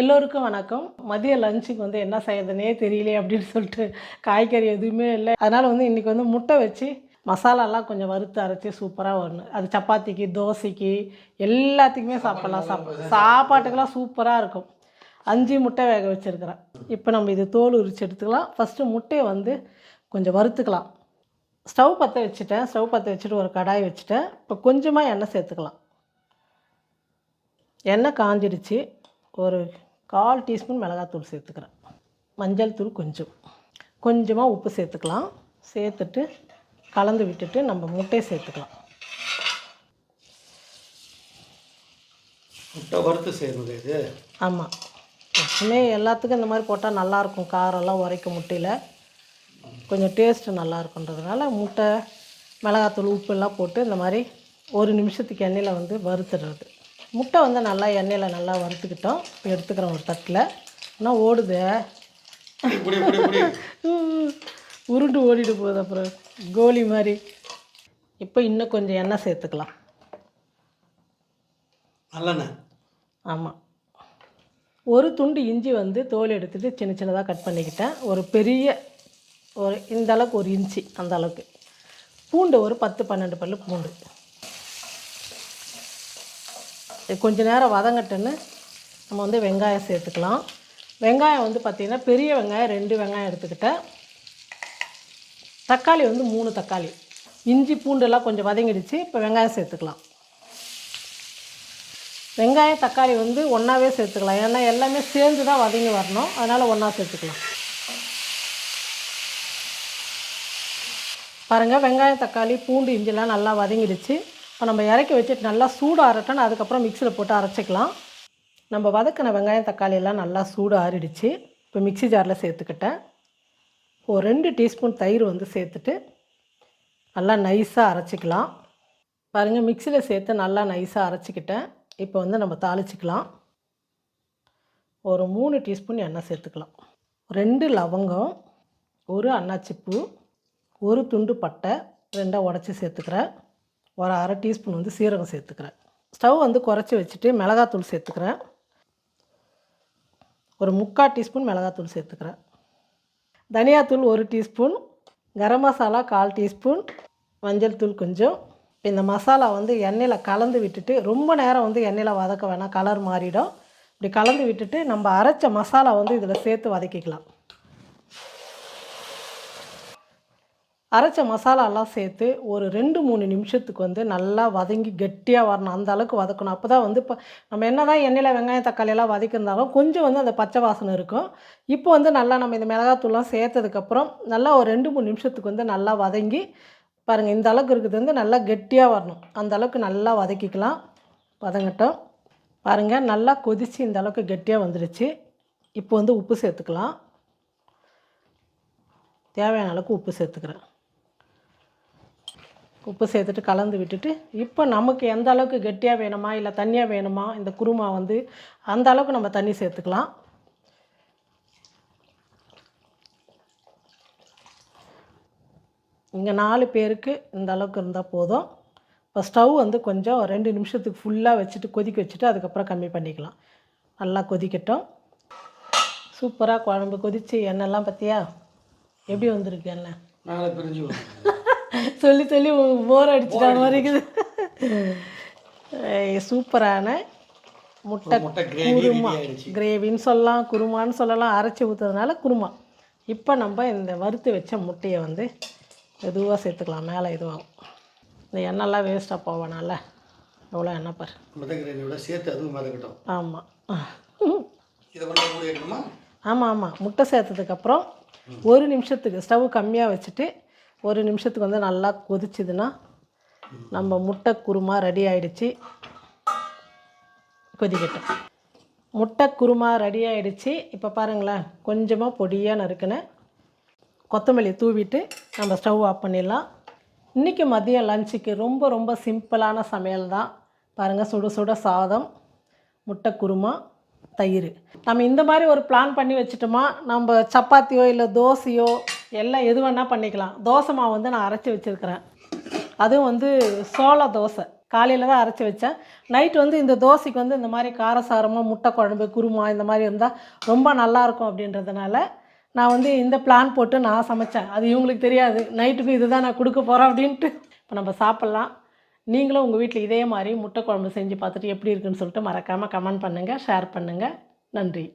எல்லோருக்கும் வணக்கம். மதிய லஞ்சுக்கு வந்து என்ன செய்யறதுனே தெரியலையே அப்படின்னு சொல்லிட்டு காய்கறி எதுவுமே இல்லை. அதனால் வந்து இன்றைக்கி வந்து முட்டை வச்சு மசாலாலாம் கொஞ்சம் வறுத்து அரைச்சி சூப்பராக வரணும் அது சப்பாத்திக்கு தோசைக்கு எல்லாத்துக்குமே சாப்பிட்லாம். சாப்பிட சாப்பாட்டுக்கெல்லாம் சூப்பராக இருக்கும். அஞ்சு முட்டை வேக வச்சுருக்கிறேன். இப்போ நம்ம இது தோல் உரிச்சு எடுத்துக்கலாம். ஃபஸ்ட்டு முட்டையை வந்து கொஞ்சம் வறுத்துக்கலாம். ஸ்டவ் பற்ற வச்சுட்டேன். ஸ்டவ் பற்ற வச்சுட்டு ஒரு கடாய் வச்சுட்டேன். இப்போ கொஞ்சமாக எண்ணெய் சேர்த்துக்கலாம். எண்ணெய் காஞ்சிடுச்சு. ஒரு கால் டீஸ்பூன் மிளகாத்தூள் சேர்த்துக்கிறேன். மஞ்சள் தூள் கொஞ்சம். கொஞ்சமாக உப்பு சேர்த்துக்கலாம். சேர்த்துட்டு கலந்து விட்டுட்டு நம்ம முட்டையை சேர்த்துக்கலாம். முட்டை வறுத்து இது? ஆமாம் எப்பவுமே எல்லாத்துக்கும் இந்த மாதிரி போட்டால் நல்லாயிருக்கும் காரெல்லாம் உரைக்கும் முட்டையில். கொஞ்சம் டேஸ்ட்டு நல்லா இருக்குன்றதுனால முட்டை மிளகாத்தூள் உப்பு எல்லாம் போட்டு இந்த மாதிரி ஒரு நிமிஷத்துக்கு எண்ணெயில் வந்து வறுத்துடுறது. முட்டை வந்து நல்லா எண்ணெயில் நல்லா வறுத்துக்கிட்டோம். இப்போ எடுத்துக்கிறோம் ஒரு தட்டில். ஆனால் ஓடுது? உருண்டு ஓடிட்டு போகுது அப்புறம் கோலி மாதிரி. இப்போ இன்னும் கொஞ்சம் எண்ணெய் சேர்த்துக்கலாம். நல்லெண்ணெய். ஆமாம் ஒரு துண்டு இஞ்சி வந்து தோல் எடுத்துட்டு சின்ன சின்னதாக கட் பண்ணிக்கிட்டேன். ஒரு பெரிய ஒரு இந்த அளவுக்கு ஒரு இன்ச்சி அந்த அளவுக்கு. பூண்டு ஒரு பத்து பன்னெண்டு பல்லு பூண்டு. கொஞ்ச நேரம் வதங்கட்டுன்னு நம்ம வந்து வெங்காயம் சேர்த்துக்கலாம். வெங்காயம் வந்து பார்த்திங்கன்னா பெரிய வெங்காயம் ரெண்டு வெங்காயம் எடுத்துக்கிட்டேன் தக்காளி வந்து மூணு தக்காளி. இஞ்சி பூண்டெல்லாம் கொஞ்சம் வதங்கிடுச்சு இப்போ வெங்காயம் சேர்த்துக்கலாம். வெங்காயம் தக்காளி வந்து ஒன்றாவே சேர்த்துக்கலாம். ஏன்னா எல்லாமே சேர்ந்து தான் வதங்கி வரணும். அதனால் ஒன்றா சேர்த்துக்கலாம். பாருங்கள் வெங்காயம் தக்காளி பூண்டு இஞ்சிலாம் நல்லா வதங்கிடுச்சு. இப்போ நம்ம இறக்கி வச்சுட்டு நல்லா சூடாக ஆறட்டோன்னு அதுக்கப்புறம் மிக்சியில் போட்டு அரைச்சிக்கலாம். நம்ம வதக்கின வெங்காயம் தக்காளி எல்லாம் நல்லா சூடு ஆறிடுச்சு. இப்போ மிக்ஸி ஜாரில் சேர்த்துக்கிட்டேன். ஒரு ரெண்டு டீஸ்பூன் தயிர் வந்து சேர்த்துட்டு நல்லா நைஸாக அரைச்சிக்கலாம். பாருங்கள் மிக்சியில் சேர்த்து நல்லா நைஸாக அரைச்சிக்கிட்டேன். இப்போ வந்து நம்ம தாளிச்சிக்கலாம். ஒரு மூணு டீஸ்பூன் எண்ணெய் சேர்த்துக்கலாம். ரெண்டு லவங்கம் ஒரு அன்னாச்சிப்பூ ஒரு துண்டு பட்டை ரெண்டாக உடச்சி சேர்த்துக்கிறேன். ஒரு அரை டீஸ்பூன் வந்து சீரகம் சேர்த்துக்கிறேன். ஸ்டவ் வந்து குறைச்சி வச்சுட்டு மிளகாத்தூள் சேர்த்துக்கிறேன். ஒரு முக்கால் டீஸ்பூன் மிளகாத்தூள் சேர்த்துக்கிறேன். தனியாத்தூள் ஒரு டீஸ்பூன் கரம் மசாலா கால் டீஸ்பூன் மஞ்சள் தூள் கொஞ்சம். இப்போ இந்த மசாலா வந்து எண்ணெயில் கலந்து விட்டுட்டு ரொம்ப நேரம் வந்து எண்ணெயில் வதக்க வேணாம் கலர் மாறிடும். இப்படி கலந்து விட்டுட்டு நம்ம அரைச்ச மசாலா வந்து இதில் சேர்த்து வதக்கிக்கலாம். அரைச்ச மசாலாலாம் சேர்த்து ஒரு ரெண்டு மூணு நிமிஷத்துக்கு வந்து நல்லா வதங்கி கெட்டியாக வரணும். அந்த அளவுக்கு வதக்கணும். அப்போ தான் வந்து இப்போ நம்ம என்ன தான் எண்ணெயில் வெங்காயம் தக்காளியெல்லாம் வதக்கியிருந்தாலும் கொஞ்சம் வந்து அந்த பச்சை வாசனை இருக்கும். இப்போ வந்து நல்லா நம்ம இந்த மிளகாத்தூள்லாம் சேர்த்ததுக்கப்புறம் நல்லா ஒரு ரெண்டு மூணு நிமிஷத்துக்கு வந்து நல்லா வதங்கி பாருங்கள் இந்த அளவுக்கு இருக்குது வந்து நல்லா கெட்டியாக வரணும். அந்த அளவுக்கு நல்லா வதக்கிக்கலாம். வதங்கட்டும். பாருங்கள் நல்லா கொதித்து இந்த அளவுக்கு கெட்டியாக வந்துடுச்சு இப்போ வந்து உப்பு சேர்த்துக்கலாம். தேவையான அளவுக்கு உப்பு சேர்த்துக்கிறேன். உப்பு சேர்த்துட்டு கலந்து விட்டுட்டு இப்போ நமக்கு எந்த அளவுக்கு கெட்டியாக வேணுமா இல்லை தண்ணியாக வேணுமா இந்த குருமா வந்து அந்த அளவுக்கு நம்ம தண்ணி சேர்த்துக்கலாம். இங்கே நாலு பேருக்கு இந்த அளவுக்கு இருந்தால் போதும். இப்போ ஸ்டவ் வந்து கொஞ்சம் ரெண்டு நிமிஷத்துக்கு ஃபுல்லாக வச்சுட்டு கொதிக்க வச்சுட்டு அதுக்கப்புறம் கம்மி பண்ணிக்கலாம். நல்லா கொதிக்கட்டும். சூப்பராக குழம்பு கொதித்து எண்ணெய்லாம் பார்த்தியா எப்படி வந்திருக்கு எண்ணெய்? மேலே பிரிஞ்சு சொல்லி சொல்லி போர் அடிச்சிட்ட மாதிரி இருக்குது சூப்பரான முட்டை குருமா. கிரேவின்னு சொல்லலாம் குருமான்னு சொல்லலாம் அரைச்சி ஊற்றுறதுனால குருமா. இப்போ நம்ம இந்த வறுத்து வச்ச முட்டையை வந்து மெதுவாக சேர்த்துக்கலாம். மேலே இதுவாகும். இந்த எண்ணெய்லாம் வேஸ்ட்டாக போவானால எவ்வளோ எண்ணெய் பாரு. சேர்த்து அதுவும் மிதக்கட்டும் ஆமாம் ஆமாம் ஆமாம் முட்டை சேர்த்ததுக்கப்புறம் ஒரு நிமிஷத்துக்கு ஸ்டவ் கம்மியாக வச்சுட்டு ஒரு நிமிஷத்துக்கு வந்து நல்லா கொதிச்சுதுன்னா நம்ம முட்டை குருமா ரெடி ஆகிடுச்சி கொதிக்கட்டும். முட்டை குருமா ரெடி ஆகிடுச்சி இப்போ பாருங்களேன் கொஞ்சமாக பொடியாக நறுக்கினேன் கொத்தமல்லி தூவிட்டு நம்ம ஸ்டவ் ஆஃப் பண்ணிடலாம். இன்றைக்கி மதியம் லஞ்சுக்கு ரொம்ப ரொம்ப சிம்பிளான சமையல் தான். பாருங்கள் சுட சுட சாதம் முட்டை குருமா தயிர். நம்ம இந்த மாதிரி ஒரு பிளான் பண்ணி வச்சுட்டோமா நம்ம சப்பாத்தியோ இல்லை தோசையோ எல்லாம் எது வேணால் பண்ணிக்கலாம். தோசை மாவு வந்து நான் அரைச்சி வச்சுருக்கிறேன். அதுவும் வந்து சோள தோசை. காலையில் தான் அரைச்சி வச்சேன். நைட் வந்து இந்த தோசைக்கு வந்து இந்த மாதிரி காரசாரமாக முட்டை குழம்பு குருமா இந்த மாதிரி இருந்தால் ரொம்ப நல்லாயிருக்கும் அப்படின்றதுனால நான் வந்து இந்த பிளான் போட்டு நான் சமைச்சேன். அது இவங்களுக்கு தெரியாது. நைட்டுக்கு இதுதான் நான் கொடுக்க போகிறேன் அப்படின்ட்டு. இப்போ நம்ம சாப்பிட்லாம். நீங்களும் உங்கள் வீட்டில் இதே மாதிரி முட்டை குழம்பு செஞ்சு பார்த்துட்டு எப்படி இருக்குன்னு சொல்லிட்டு மறக்காமல் கமெண்ட் பண்ணுங்கள் ஷேர் பண்ணுங்கள் நன்றி.